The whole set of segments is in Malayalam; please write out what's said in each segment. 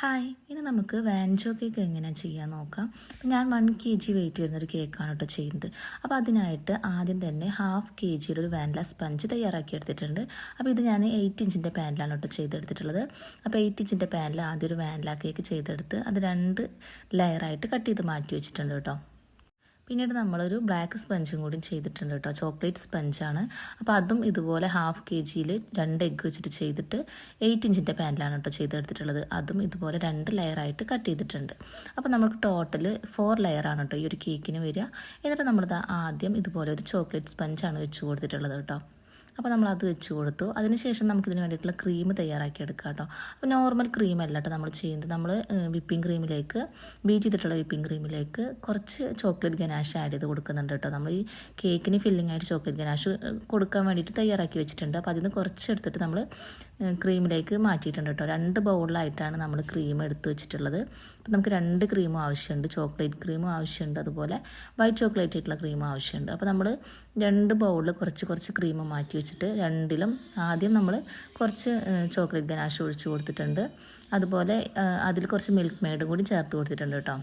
ഹായ് ഇനി നമുക്ക് വാൻചോ കേക്ക് എങ്ങനെ ചെയ്യാൻ നോക്കാം? ഞാൻ വൺ കെ ജി വെയിറ്റ് വരുന്നൊരു കേക്കാണ് കേട്ടോ ചെയ്യുന്നത്. അപ്പോൾ അതിനായിട്ട് ആദ്യം തന്നെ ഹാഫ് കെ ജിയുടെ ഒരു വാനില സ്പഞ്ച് തയ്യാറാക്കി എടുത്തിട്ടുണ്ട്. അപ്പോൾ ഇത് ഞാൻ എയ്റ്റ് ഇഞ്ചിന്റെ പാനിലാണ് കേട്ടോ ചെയ്തെടുത്തിട്ടുള്ളത്. അപ്പോൾ എയ്റ്റ് ഇഞ്ചിന്റെ പാനിൽ ആദ്യം ഒരു വാനില കേക്ക് ചെയ്തെടുത്ത് അത് രണ്ട് ലെയറായിട്ട് കട്ട് ചെയ്ത് മാറ്റി വെച്ചിട്ടുണ്ട് കേട്ടോ പിന്നീട് നമ്മളൊരു ബ്ലാക്ക് സ്പഞ്ചും കൂടി ചെയ്തിട്ടുണ്ട് കേട്ടോ. ചോക്ലേറ്റ് സ്പഞ്ചാണ് അപ്പോൾ അതും ഇതുപോലെ ഹാഫ് കെ ജിയിൽ രണ്ട് എഗ്ഗ് വെച്ചിട്ട് ചെയ്തിട്ട് എയ്റ്റ് ഇഞ്ചിന്റെ പാനിലാണ് കേട്ടോ ചെയ്തെടുത്തിട്ടുള്ളത്. അതും ഇതുപോലെ രണ്ട് ലെയറായിട്ട് കട്ട് ചെയ്തിട്ടുണ്ട്. അപ്പോൾ നമുക്ക് ടോട്ടൽ ഫോർ ലെയറാണ് കേട്ടോ ഈ ഒരു കേക്കിന് വരിക. എന്നിട്ട് നമ്മളിത് ആദ്യം ഇതുപോലെ ഒരു ചോക്ലേറ്റ് സ്പഞ്ചാണ് വെച്ച് കൊടുത്തിട്ടുള്ളത് കേട്ടോ. അപ്പോൾ നമ്മൾ അത് വെച്ച് കൊടുത്തു. അതിനുശേഷം നമുക്ക് ഇതിന് വേണ്ടിയിട്ടുള്ള ക്രീം തയ്യാറാക്കി എടുക്കാം കേട്ടോ. അപ്പോൾ നോർമൽ ക്രീം അല്ല കേട്ടോ നമ്മൾ ചെയ്യുന്നത്. നമ്മൾ വിപ്പിംഗ് ക്രീമിലേക്ക് ബീറ്റ് ചെയ്തിട്ടുള്ള വിപ്പിംഗ് ക്രീമിലേക്ക് കുറച്ച് ചോക്ലേറ്റ് ഗനാഷ് ആഡ് ചെയ്ത് കൊടുക്കുന്നുണ്ട് കേട്ടോ. നമ്മൾ ഈ കേക്കിന് ഫില്ലിംഗ് ആയിട്ട് ചോക്ലേറ്റ് ഗനാഷ് കൊടുക്കാൻ വേണ്ടിയിട്ട് തയ്യാറാക്കി വെച്ചിട്ടുണ്ട്. അപ്പോൾ അതിന് കുറച്ച് എടുത്തിട്ട് നമ്മൾ ക്രീമിലേക്ക് മാറ്റിയിട്ടുണ്ട് കേട്ടോ. രണ്ട് ബൗളിലായിട്ടാണ് നമ്മൾ ക്രീം എടുത്ത് വെച്ചിട്ടുള്ളത്. അപ്പോൾ നമുക്ക് രണ്ട് ക്രീമും ആവശ്യമുണ്ട്. ചോക്ലേറ്റ് ക്രീമും ആവശ്യമുണ്ട്. അതുപോലെ വൈറ്റ് ചോക്ലേറ്റ് ആയിട്ടുള്ള ക്രീമും ആവശ്യമുണ്ട്. അപ്പോൾ നമ്മൾ രണ്ട് ബൗളിൽ കുറച്ച് കുറച്ച് ക്രീം മാറ്റി വെച്ചിട്ട് രണ്ടിലും ആദ്യം നമ്മൾ കുറച്ച് ചോക്ലേറ്റ് ഗനാഷ് ഒഴിച്ച് കൊടുത്തിട്ടുണ്ട്. അതുപോലെ അതിൽ കുറച്ച് മിൽക്ക് മെയ്ഡും കൂടി ചേർത്ത് കൊടുത്തിട്ടുണ്ട് കേട്ടോ.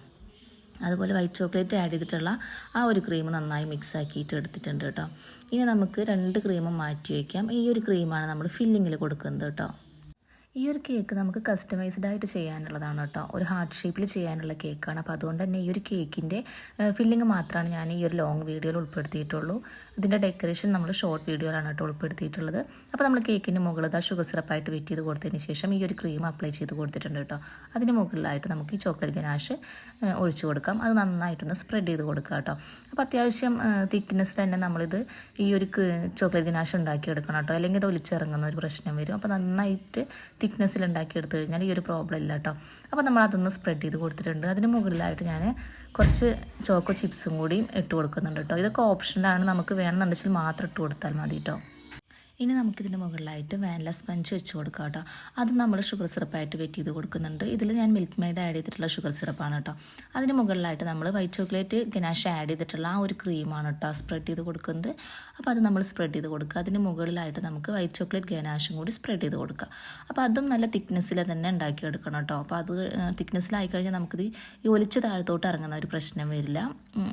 അതുപോലെ വൈറ്റ് ചോക്ലേറ്റ് ആഡ് ചെയ്തിട്ടുള്ള ആ ഒരു ക്രീം നന്നായി മിക്സ് ആക്കിയിട്ട് എടുത്തിട്ടുണ്ട് കേട്ടോ. ഇനി നമുക്ക് രണ്ട് ക്രീമും മാറ്റി വയ്ക്കാം ഈ ഒരു ക്രീമാണ് നമ്മൾ ഫില്ലിങ്ങിൽ കൊടുക്കുന്നത് കേട്ടോ. ഈ ഒരു കേക്ക് നമുക്ക് കസ്റ്റമൈസ്ഡ് ആയിട്ട് ചെയ്യാനുള്ളതാണ് കേട്ടോ. ഒരു ഹാർട്ട് ഷേപ്പിൽ ചെയ്യാനുള്ള കേക്കാണ്. അപ്പോൾ അതുകൊണ്ട് തന്നെ ഈ ഒരു കേക്കിന്റെ ഫില്ലിങ് മാത്രമാണ് ഞാൻ ഈ ഒരു ലോങ് വീഡിയോയിൽ ഉൾപ്പെടുത്തിയിട്ടുള്ളൂ. ഇതിന്റെ ഡെക്കറേഷൻ നമ്മൾ ഷോർട്ട് വീഡിയോയിലാണ് കേട്ടോ ഉൾപ്പെടുത്തിയിട്ടുള്ളത്. അപ്പോൾ നമ്മൾ കേക്കിന്റെ മുകളിൽ ആ ഷുഗർ സിറപ്പായിട്ട് വെറ്റ് ചെയ്ത് കൊടുത്തതിന് ശേഷം ഈ ഒരു ക്രീം അപ്ലൈ ചെയ്ത് കൊടുത്തിട്ടുണ്ട് കേട്ടോ. അതിന് മുകളിലായിട്ട് നമുക്ക് ഈ ചോക്ലേറ്റ് ഗനാഷ് ഒഴിച്ച് കൊടുക്കാം. അത് നന്നായിട്ടൊന്ന് സ്പ്രെഡ് ചെയ്ത് കൊടുക്കുക കേട്ടോ. അപ്പോൾ അത്യാവശ്യം തിക്നെസ് തന്നെ നമ്മളിത് ഈ ഒരു ചോക്ലേറ്റ് ഗനാഷ് ഉണ്ടാക്കി എടുക്കണം കേട്ടോ. അല്ലെങ്കിൽ ഇത് ഒലിച്ചിറങ്ങുന്ന ഒരു പ്രശ്നം വരും. അപ്പോൾ നന്നായിട്ട് തിക്നെസ്സിൽ ഉണ്ടാക്കി എടുത്തു കഴിഞ്ഞാൽ ഈ ഒരു പ്രോബ്ലം ഇല്ല കേട്ടോ അപ്പോൾ നമ്മൾ അതൊന്ന് സ്പ്രെഡ് ചെയ്ത് കൊടുത്തിട്ടുണ്ട്. അതിന് മുകളിലായിട്ട് ഞാൻ കുറച്ച് ചോക്കോ ചിപ്സും കൂടിയും ഇട്ട് കൊടുക്കുന്നുണ്ട് കേട്ടോ ഇതൊക്കെ ഓപ്ഷനാണ് നമുക്ക് വേണമെന്നുണ്ടെങ്കിൽ മാത്രം ഇട്ട് കൊടുത്താൽ മതി കേട്ടോ ഇനി നമുക്കിതിന്റെ മുകളിലായിട്ട് വാനില സ്പഞ്ച് വെച്ച് കൊടുക്കാം കേട്ടോ. അത് നമ്മൾ ഷുഗർ സിറപ്പായിട്ട് വെറ്റ് ചെയ്ത് കൊടുക്കുന്നുണ്ട്. ഇതിൽ ഞാൻ മിൽക്ക് മെയ്ഡ് ആഡ് ചെയ്തിട്ടുള്ള ഷുഗർ സിറപ്പാണ് കേട്ടോ. അതിന് മുകളിലായിട്ട് നമ്മൾ വൈറ്റ് ചോക്ലേറ്റ് ഗനാഷ് ആഡ് ചെയ്തിട്ടുള്ള ആ ഒരു ക്രീമാണ് കേട്ടോ സ്പ്രെഡ് ചെയ്ത് കൊടുക്കുന്നത്. അപ്പോൾ അത് നമ്മൾ സ്പ്രെഡ് ചെയ്ത് കൊടുക്കുക. അതിന് മുകളിലായിട്ട് നമുക്ക് വൈറ്റ് ചോക്ലേറ്റ് ഗനാഷും കൂടി സ്പ്രെഡ് ചെയ്ത് കൊടുക്കുക. അപ്പോൾ അതും നല്ല തിക്നെസ്സിൽ തന്നെ ഉണ്ടാക്കിയെടുക്കണം കേട്ടോ. അപ്പോൾ അത് തിക്നെസ്സിലായി കഴിഞ്ഞാൽ നമുക്കിത് ഈ ഒലിച്ച് താഴത്തോട്ട് ഇറങ്ങുന്ന ഒരു പ്രശ്നം വരില്ല.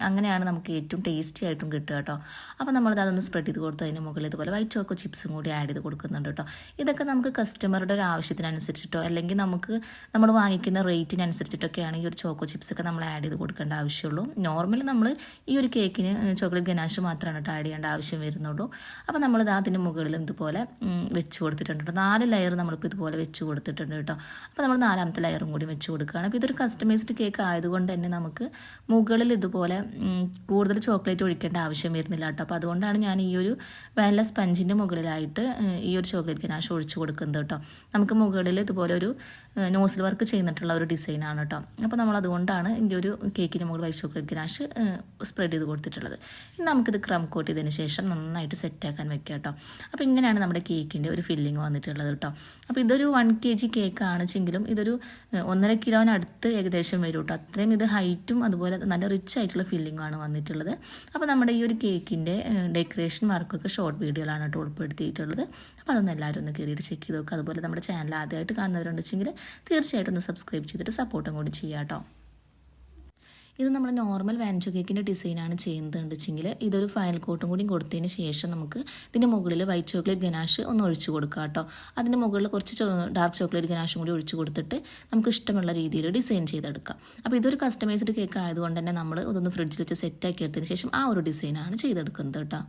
അങ്ങനെയാണ് നമുക്ക് ഏറ്റവും ടേസ്റ്റി ആയിട്ടും കിട്ടുക കേട്ടോ. അപ്പോൾ നമ്മളത് അതൊന്ന് സ്പ്രെഡ് ചെയ്ത് കൊടുത്ത് അതിന് മുകളിൽ ഇതുപോലെ വൈറ്റ് ചോക്കോ ചിപ്സും കൂടി ആഡ് ചെയ്ത് കൊടുക്കുന്നുണ്ട് കേട്ടോ. ഇതൊക്കെ നമുക്ക് കസ്റ്റമറുടെ ഒരു ആവശ്യത്തിനനുസരിച്ചിട്ടോ അല്ലെങ്കിൽ നമുക്ക് നമ്മൾ വാങ്ങിക്കുന്ന റേറ്റിനനുസരിച്ചിട്ടൊക്കെയാണ് ഈ ഒരു ചോക്കോ ചിപ്സൊക്കെ നമ്മൾ ആഡ് ചെയ്ത് കൊടുക്കേണ്ട ആവശ്യമുള്ളൂ. നോർമലി നമ്മൾ ഈ ഒരു കേക്കിന് ചോക്ലേറ്റ് ഗനാഷ് മാത്രമാണ് കേട്ടോ ആഡ് ചെയ്യേണ്ട ആവശ്യം വരുന്നുള്ളൂ. അപ്പോൾ നമ്മളിത് അതിന് മുകളിലും ഇതുപോലെ വെച്ച് കൊടുത്തിട്ടുണ്ട് കേട്ടോ നാല് ലെയർ നമ്മളിപ്പോൾ ഇതുപോലെ വെച്ച് കൊടുത്തിട്ടുണ്ട് കേട്ടോ അപ്പോൾ നമ്മൾ നാലാമത്തെ ലെയറും കൂടി വെച്ച് കൊടുക്കുകയാണ്. അപ്പോൾ ഇതൊരു കസ്റ്റമൈസ്ഡ് കേക്ക് ആയതുകൊണ്ട് തന്നെ നമുക്ക് മുകളിൽ ഇതുപോലെ കൂടുതൽ ചോക്ലേറ്റ് ഒഴിക്കേണ്ട ആവശ്യം വരുന്നില്ല കേട്ടോ അപ്പോൾ അതുകൊണ്ടാണ് ഞാൻ ഈ ഒരു വാനില സ്പഞ്ചിന്റെ മുകളിലായിട്ട് ഈ ഒരു ചോക്ലേറ്റ് ഗനാഷ് ഒഴിച്ചു കൊടുക്കുന്നത് കേട്ടോ. നമുക്ക് മുകളിൽ ഇതുപോലെ ഒരു നോസിൽ വർക്ക് ചെയ്തിട്ടുള്ള ഒരു ഡിസൈനാണ് കേട്ടോ. അപ്പോൾ നമ്മൾ അതുകൊണ്ടാണ് ഈ ഒരു കേക്കിന് മുകളിൽ വൈറ്റ് ചോക്ലേറ്റ് ഗനാഷ് സ്പ്രെഡ് ചെയ്ത് കൊടുത്തിട്ടുള്ളത്. ഇനി നമുക്കിത് ക്രം കോട്ട് ചെയ്തതിന് ശേഷം നന്നായിട്ട് സെറ്റാക്കാൻ വെക്കാം കേട്ടോ. അപ്പോൾ ഇങ്ങനെയാണ് നമ്മുടെ കേക്കിന്റെ ഒരു ഫില്ലിങ് വന്നിട്ടുള്ളത് കേട്ടോ. അപ്പോൾ ഇതൊരു വൺ കെ ജി കേക്ക് ആണെച്ചെങ്കിലും ഇതൊരു ഒന്നര കിലോനടുത്ത് ഏകദേശം വരും കേട്ടോ. അത്രയും ഇത് ഹൈറ്റും അതുപോലെ നല്ല റിച്ച് ആയിട്ടുള്ള ഫില്ലിങ്ങുമാണ് വന്നിട്ടുള്ളത്. അപ്പോൾ നമ്മുടെ ഈ ഒരു കേക്കിന്റെ ഡെക്കറേഷൻ വർക്കൊക്കെ ഷോർട്ട് വീഡിയോയിലാണ് കേട്ടോ ഉൾപ്പെടുത്തിയിട്ടുള്ളത്. അപ്പോൾ അതൊന്ന് എല്ലാവരും ഒന്ന് കയറിയിട്ട് ചെക്ക് ചെയ്ത് നോക്കുക അതുപോലെ നമ്മുടെ ചാനൽ ആദ്യമായിട്ട് കാണുന്നവരുണ്ടെങ്കിൽ തീർച്ചയായിട്ടും ഒന്ന് സബ്സ്ക്രൈബ് ചെയ്തിട്ട് സപ്പോർട്ടും കൂടി ചെയ്യാം കേട്ടോ ഇത് നമ്മൾ നോർമൽ വാൻചോ കേക്കിന്റെ ഡിസൈനാണ് ചെയ്യുന്നത് വെച്ചെങ്കിൽ ഇതൊരു ഫയൽ കോട്ടും കൂടി കൊടുത്തതിന് ശേഷം നമുക്ക് ഇതിന്റെ മുകളിൽ വൈറ്റ് ചോക്ലേറ്റ് ഗനാഷ് ഒന്ന് ഒഴിച്ച് കൊടുക്കുക കേട്ടോ അതിന്റെ മുകളിൽ കുറച്ച് ഡാർക്ക് ചോക്ലേറ്റ് ഗനാഷും കൂടി ഒഴിച്ച് കൊടുത്തിട്ട് നമുക്ക് ഇഷ്ടമുള്ള രീതിയിൽ ഡിസൈൻ ചെയ്തെടുക്കാം. അപ്പോൾ ഇതൊരു കസ്റ്റമൈസ്ഡ് കേക്ക് ആയതുകൊണ്ട് തന്നെ നമ്മൾ ഇതൊന്ന് ഫ്രിഡ്ജിൽ വെച്ച് സെറ്റാക്കി എടുത്തതിന് ശേഷം ആ ഒരു ഡിസൈനാണ് ചെയ്തെടുക്കുന്നത് കേട്ടോ